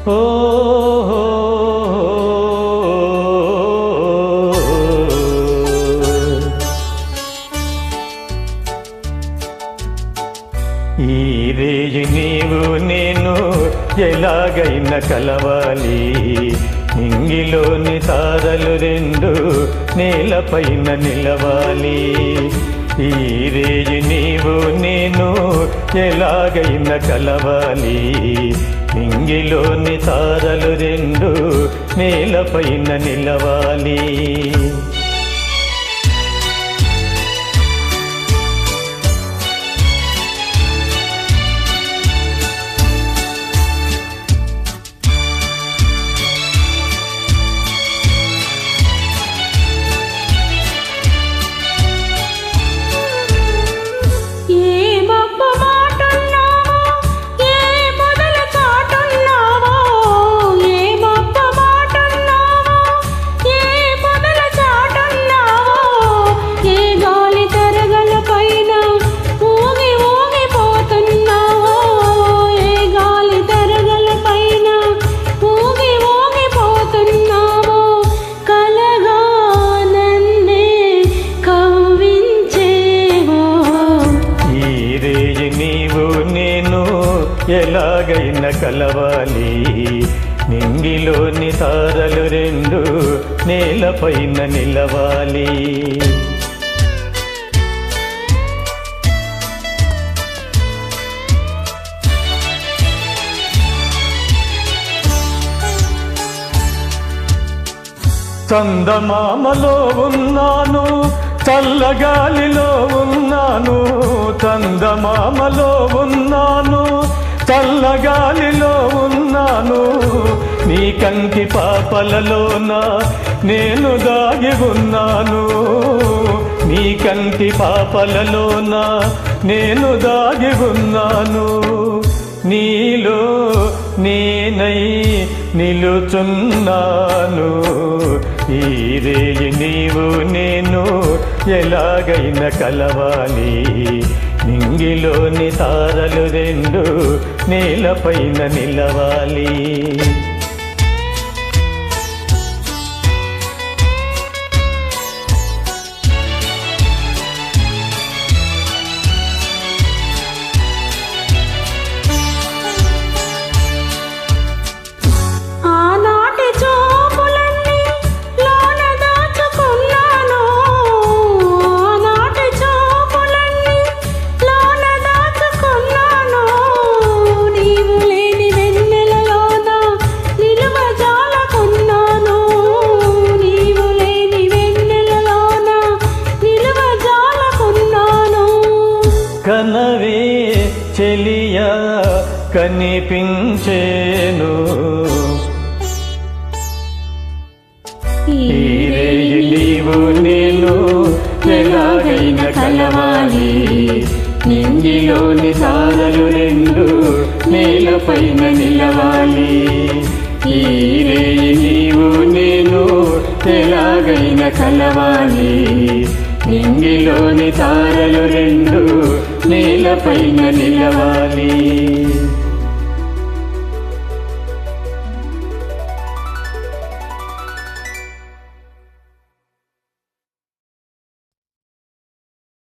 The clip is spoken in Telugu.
ఈ రేయి నీవు నేను ఎలాగైనా కలవాలి. నింగిలోని తారలు రెండు నేలపైన నిలవాలి. ఈ రేయి నీవు నేను ఎలాగైన కలవాలి. నింగిలోని తారలు రెండు నేలపైన నిలవాలి. కలవాలి నింగిలోని తారలు రెండు నేలపైన నిలవాలి. చందమామలో ఉన్నాను చల్లగాలిలో ఉన్నాను చందమామలో ఉన్నాను కంటి పాపలలోన నేను దాగి ఉన్నాను. నీ కంటి పాపలలోన నేను దాగి ఉన్నాను. నీలో నేనై నిలుచున్నాను. ఈ రేయి నీవు నేను ఎలాగైనా కలవాలి. నింగిలోని తారలు రెండు నేలపైన నిలవాలి. కనవే చెలియా కనిపించేను. నీవు నేను ఎలాగైనా కలవాలి. నింగిలోని తారలు రెండు నేలపైన నిలవాలి. ఈ రేయి నీవు నేను ఎలాగైనా కలవాలి. నింగిలోని తారలు రెండు నేలపైన నిలవాలి.